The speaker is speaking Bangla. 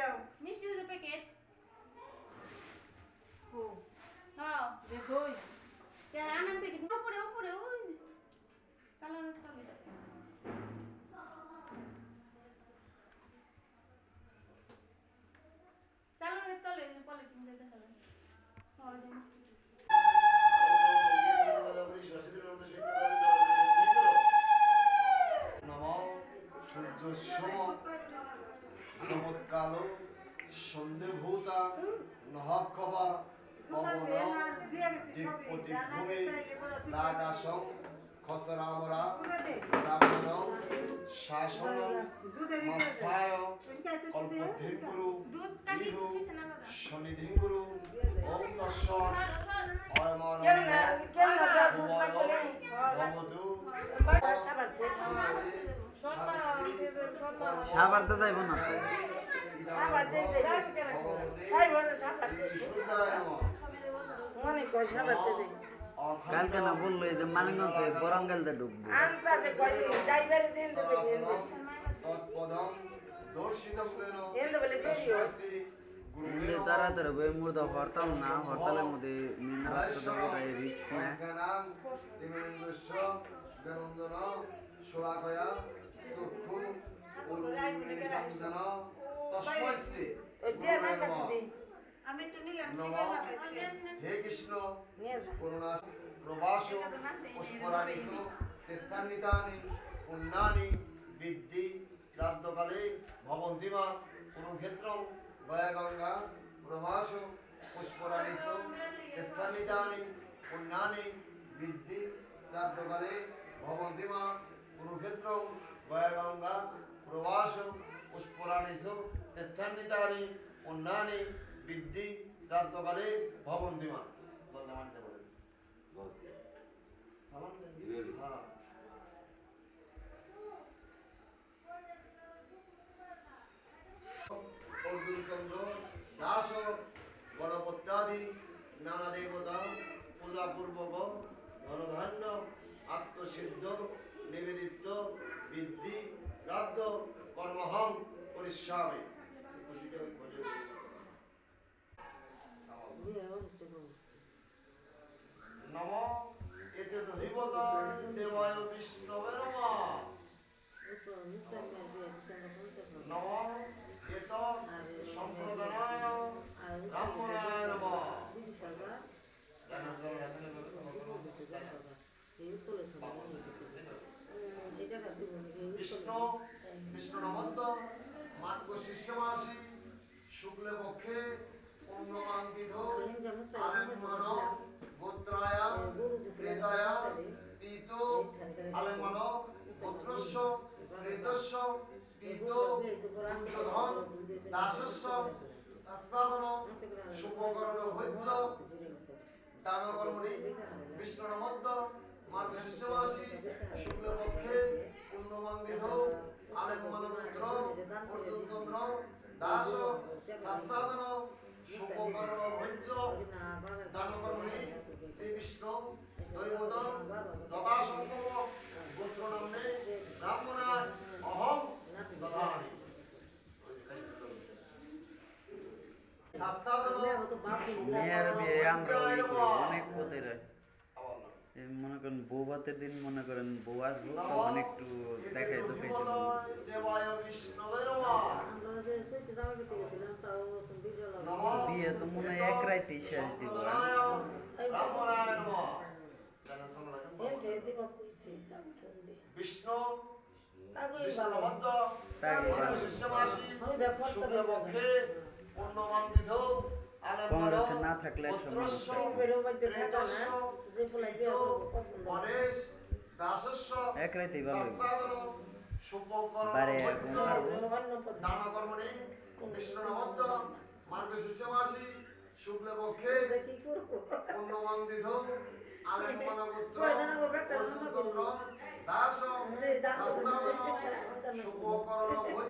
go. Me সন্দেহভূতা নহক্ষবা দিকপতিভূমি নাগাসং খসরামরা শাসন ইহু দাদা শনিধিঙ্কুরু ওম ভবতু সাবার তো যাইব না। কালকে না বলল এই যে মানিকগঞ্জে বরঙ্গালতে ঢুকবো কিন্তু তাড়াতাড়ি বই মুর্দা হরতাল না হরতালের মধ্যে রাস্তা রিক্স না আমি একটু নিলাম নম শিখে না তাই হে কৃষ্ণ করুণা প্রবাস পুষ্পরাণীস তীর্থান্বিতানি পুণ্যানি বিদ্ধি শ্রাদ্ধকালে ভবন্তিমা কুরুক্ষেত্রম গয়া প্রবাস পুষ্পরাণীস তীর্থান্বিতানি পুণ্যানি বিদ্ধি শ্রাদ্ধকালে ভবন্তিমা কুরুক্ষেত্রম গঙ্গা প্রবাস পুষ্পরাণীস তীর্থান্বিতানি পুণ্যানি বিদ্ধি শ্রাদ্ধকালে মানতে বলেন হ্যাঁ। অর্জুনচন্দ্র দাস গণপত্যাদি নানা দেবতা পূজাপূর্বক ধনধান্য আত্মসিদ্ধ নিবেদিত শ্রাদ্ধ কর্মহং পরিশ্রামে। নম এতে দেবায় বিষ্ণবের নম এত সম্প্রদানায় বিষ্ণু বিষ্ণু নমন্ত মার্গ শিষ্যমাসি শুক্লে পক্ষে পূর্ণমান্তিধ আলেমান গোত্রায় প্রেতায় পীত আলেমান পীত পুত্রধন দাসস্য সাসাদন শুভকরণ ভোজ্য, দানকর্মণি, বিষ্ণু নমন্ত মার্গ শিষ্যমাসি শুক্ল পক্ষে পূর্ণমান্দিধ আলেমান গোত্র অর্জুন চন্দ্র দাস সাসাদন শুভকরণ ভোজ্য দানকর্মণি শ্রী বিষ্ণু দৈবত যথাসম্ভব গোত্র নামে ব্রাহ্মণায় অহং মেয়ের বিয়ে আমরা অনেক পদের হয়। মনে করেন বউ ভাতের দিন মনে করেন বউ আসব তখন একটু দেখাই তো বিয়ে তো মনে হয় এক রাইতেই শেষ দিব নমঃ বিষ্ণু বিষ্ণু শিষ্যমাসি শুক্লপক্ষে পূর্ণমান্দিধ তোমার কাছে না থাকলে এক সময় এক রাইতেই ভালো। বারে শুক্লপক্ষে অর্জুন চন্দ্র দাস শুভকরণ